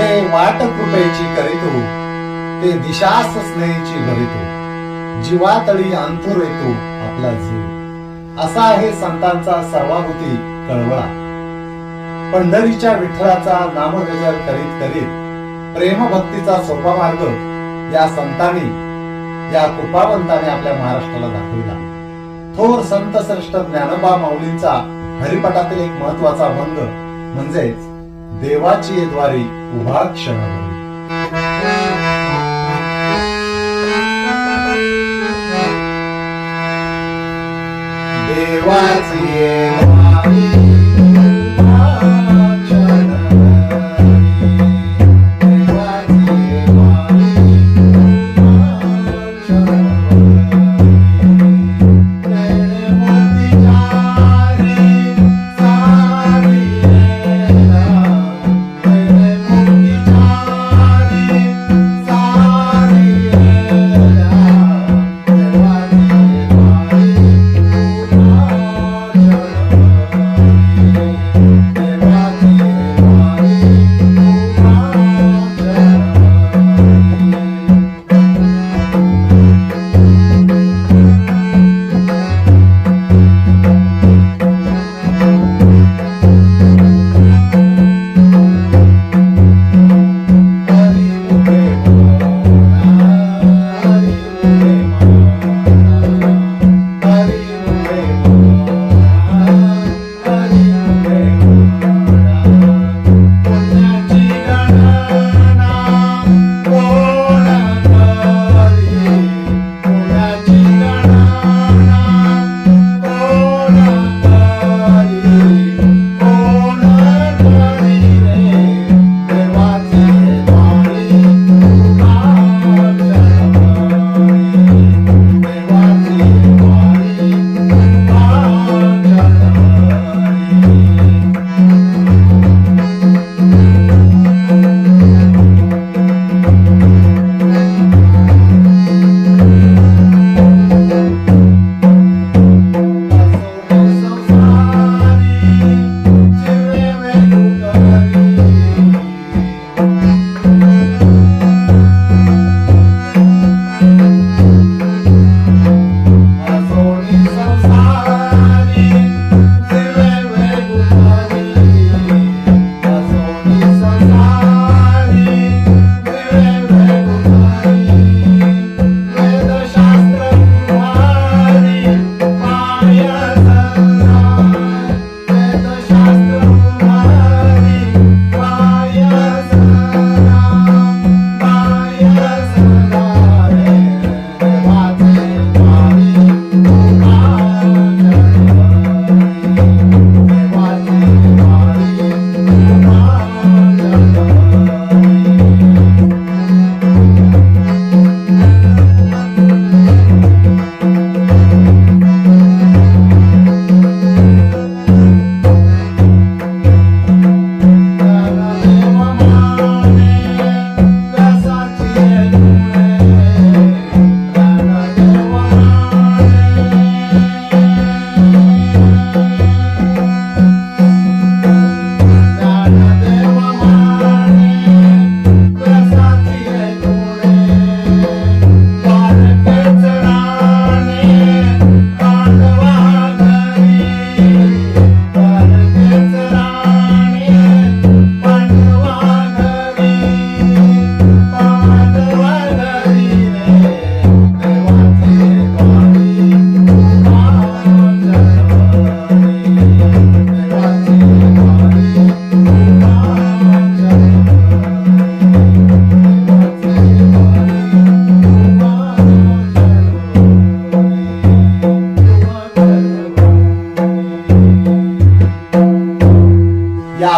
हे वाट कृपेची करीतो हो, ते दिशास स्नेहीची भरितो हो. जीवातळी अंथुर येतो आपला जीव. असा आहे संतांचा सर्वाभूती कळवळा. पंढरीच्या विठ्ठलाचा नामगजर करीत करीत प्रेमभक्तीचा सोपा मार्ग या संतांनी या कृपावंताने आपल्या महाराष्ट्राला दाखविला. थोर संत श्रेष्ठ ज्ञानोबा माऊलींचा हरिपटातील एक महत्त्वाचा भंग म्हणजेच देवाची द्वारे उभा क्षण देवाची द्वारी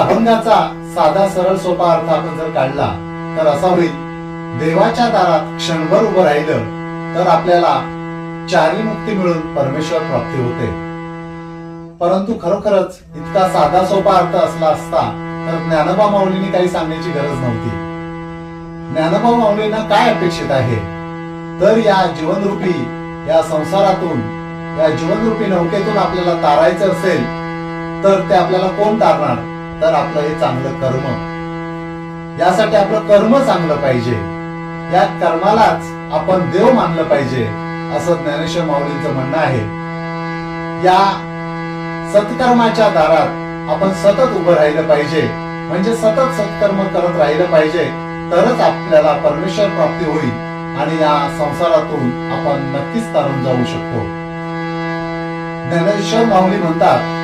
अभंगाचा साधा सरळ सोपा अर्थ आपण जर काढला तर असा होईल. देवाच्या दारात क्षणभर उभं राहिलं तर आपल्याला चारी मुक्ती मिळून परमेश्वर प्राप्ती होते. परंतु खरोखरच इतका साधा सोपा अर्थ असला असता तर ज्ञानोबा माऊलींनी काही सांगण्याची गरज नव्हती. ज्ञानोबा माऊलींना काय अपेक्षित आहे? तर या जीवनरूपी या संसारातून या जीवनरूपी नौकेतून आपल्याला तारायचं असेल तर ते आपल्याला कोण तारणार? तर आपलं हे चांगलं कर्म. यासाठी आपलं कर्म चांगलं पाहिजे. या कर्मालाच आपण देव मानलं पाहिजे असं ज्ञानेश्वर माऊलींचं म्हणणं आहे. या सत्कर्माच्या दारात आपण सतत उभं राहिलं पाहिजे. म्हणजे सतत सत्कर्म करत राहिलं पाहिजे तरच आपल्याला परमेश्वर प्राप्ती होईल आणि या संसारातून आपण नक्कीच तारून जाऊ शकतो. ज्ञानेश्वर माऊली म्हणतात